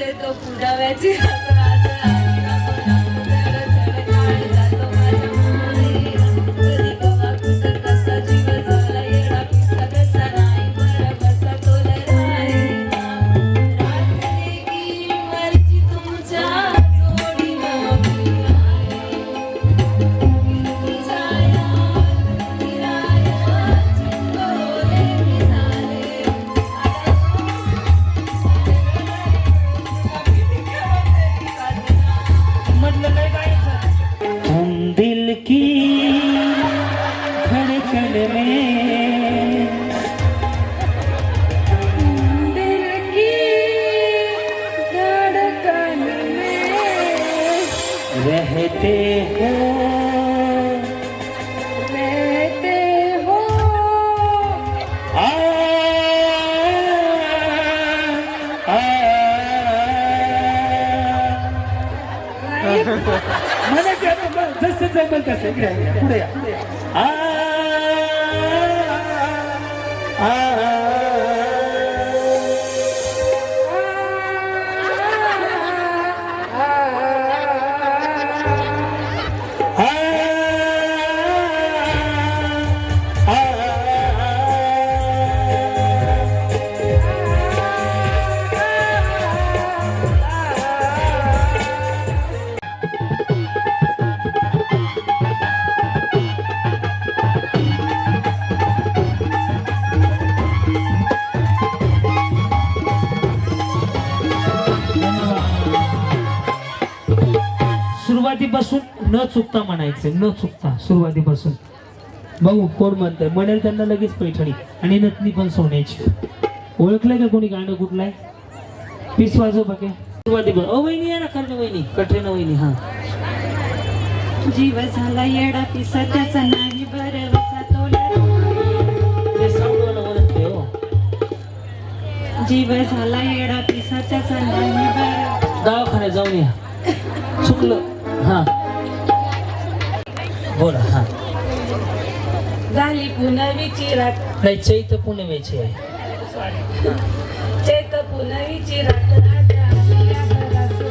शेत पुराव्याची रात्र आज मला जसं जमल तसं पुढे या, सुरुवातीपासून न चुकता म्हणायचं न चुकता सुरुवातीपासून. बघू कोण म्हणतंय? म्हणेल त्यांना लगेच पैठणी आणि नथनी पण सोन्याची. ओळखलंय का कोणी गाणं कुठलं आहे पीस वाजव बघे. सुरुवातीपासून. ओ वहिनी आहे ना कर्ण वहिनी. कटरीना वहिनी हा. जीव झाला येडा पिसा त्याचा नाही बरं हो. जीव झाला येडा पिसा त्याचा नाही बरं दवाखान्यात जाऊन या. चुकलं. हा. बोला हा. झाली पुनवीची रात नाही चैत पुणेची आहे. चैत पुनवीची रात राजा आलिया घरात.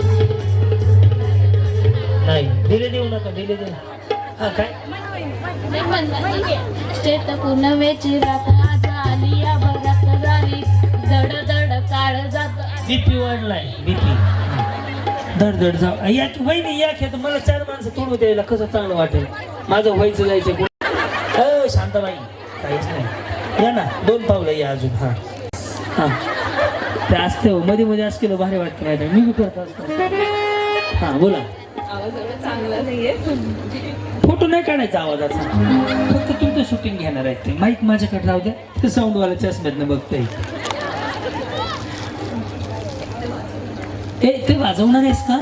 नाही दिले देऊ नका दिले देऊ हा काय? चेत पुनवेची रात आज आली या भरात झाली. दड दड काळ जात. बीपी वाढलाय बीपी. धड धड जाऊ या की वहिनी या खेळ मला चार माणसं तोडू द्यायला कसं चांगलं वाटेल? माझं व्हायचं जायचं कुठं- शांताबाई. काहीच नाही. या ना दोन पावलं या अजून हां. हां. ते असते हो मध्ये मध्ये असं केलं भारी वाटतं नाही मी बी करत असतो. हां बोला. चांगला नाहीये फोटो नाही काढायचा आवाजाचा. फक्त तुमचं शूटिंग घेणार आहेत ते. माईक माझ्याकडे राहू द्या. ते साऊंडवाला चष्म्यातनं बघता येईल ए ते वाजवणार आहेस का?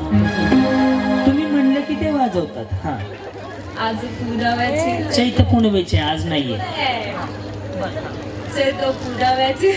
तुम्ही म्हणलं की ते वाजवतात हा. आज पुराव्याची चैत पुणवेचे आज नाहीये. चैत पुराव्याची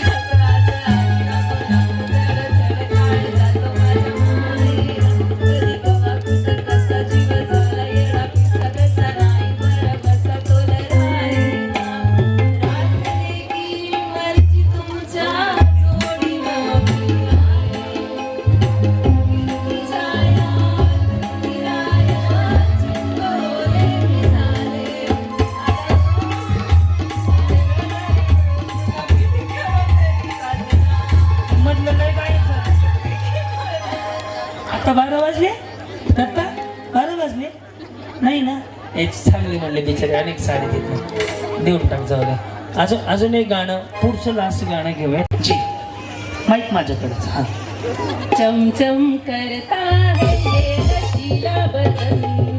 आता वाजले? दत्ता बारा वाजले? नाही ना? एक चांगली म्हणले बिचारे अनेक सारे देत देऊन टाक जाऊ द्या अजून अजून एक गाणं पुढचं लास्ट गाणं घेऊया. जी. माईक माझ्याकडेच हा. चमचम करता है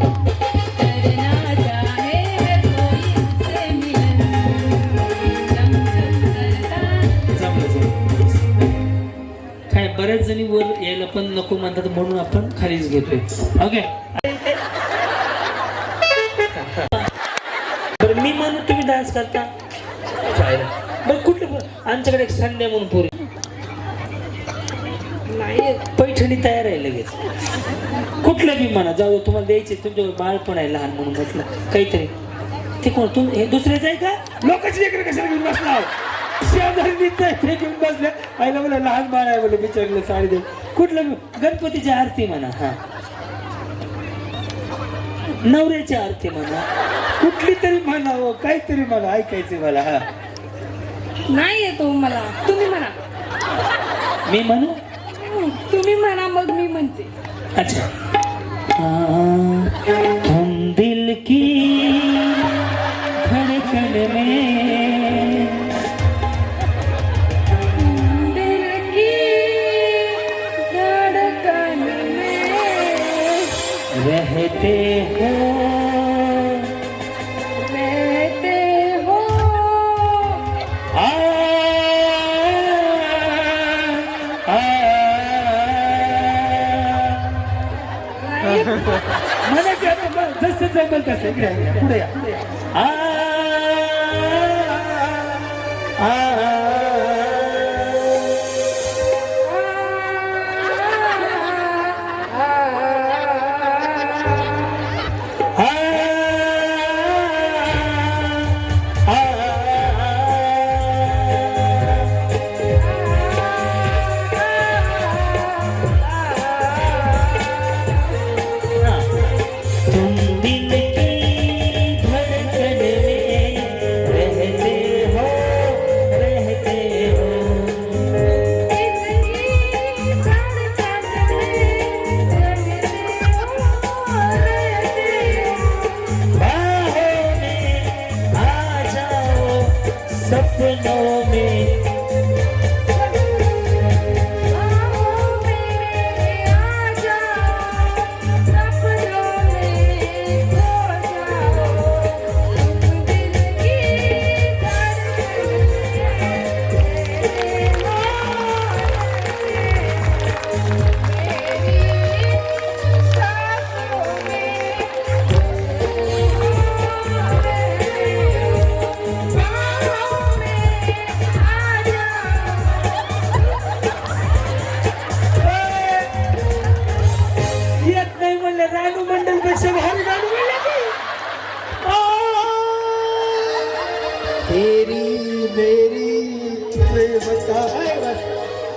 नको म्हणतात म्हणून आपण खालीच घेतोय. ओके बरं मी म्हणून तुम्ही डान्स करता. बरं कुठलं पण आमच्याकडे एक संध्या म्हणून पोरी. नाही. पैठणी तयार आहे लगेच. कुठलं बी म्हणा जाऊ तुम्हाला द्यायचे तुमच्यावर बाळ पण आहे लहान म्हणून म्हटलं. काहीतरी. ते कोण तुम हे दुसऱ्याच आहे का? लोकांची लेकरं कशाला घेऊन बसला इथे घेऊन बसल्या आईला मला लहान बाळ आहे बोले बिचारलं साडी दे. कुठलं गणपतीची आरती म्हणा हा. नवऱ्याची आरती म्हणा. कुठली तरी म्हणावं काहीतरी म्हणा ऐकायचं मला हा. नाही येतो मला. तुम्ही म्हणा. मी म्हणू? हं, तुम्ही म्हणा मग मी म्हणते. अच्छा. हाँ, तुम दिल की धड़कन में मला काय आता जसं तसं इकडे या, इकडे, पुढे या पुढे या. आ, आ,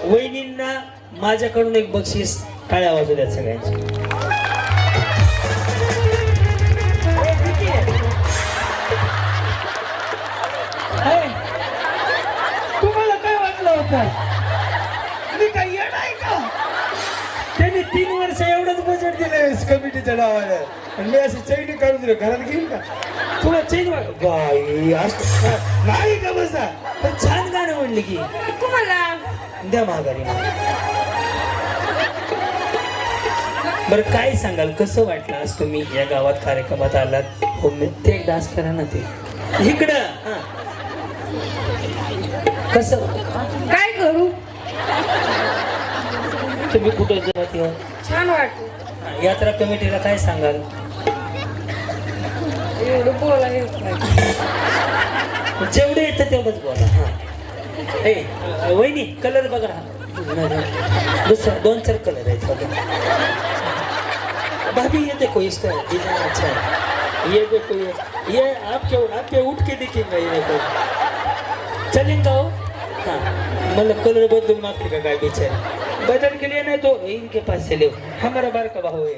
वहिनींना माझ्याकडून एक बक्षीस टाळ्या वाजू द्या सगळ्यांची. हाय. तुम्हाला काय वाटलं होतं? मी काय येणार आहे का? त्यांनी तीन वर्ष एवढंच बजेट दिलं कमिटीच्या आणि मी अशी चैनी काढून दिलं. घरात घेईन का? तुला चैन वाट बाई असं- नाही का बसा? पण छान गाणं म्हणले की. तुम्हाला? द्या माघारी बरं काय सांगाल? कसं वाटलं आज तुम्ही या गावात कार्यक्रमात आलात? हो एक डान्स करा ना ते. इकडं हा. कसं? काय करू? तुम्ही कुठं जात छान वाटत यात्रा कमिटीला काय सांगाल? एवढं बोला येत नाही. जेवढे येतं तेवढंच बोला हा. ए वहिनी कलर बघा. हा. दुसरा दोन चार कलर आहेत बघा. भाभी ये देखो इसका डिजाइन अच्छा है. ये देखो ये ये आपके आपके उठ के दिखेगा ये देखो. चलेंगे हो? हाँ. मतलब कलर बदलून मागते का गाय बेचारे? बदल के लिए ना तो इनके पास से हो. हमारा बार का भाव है?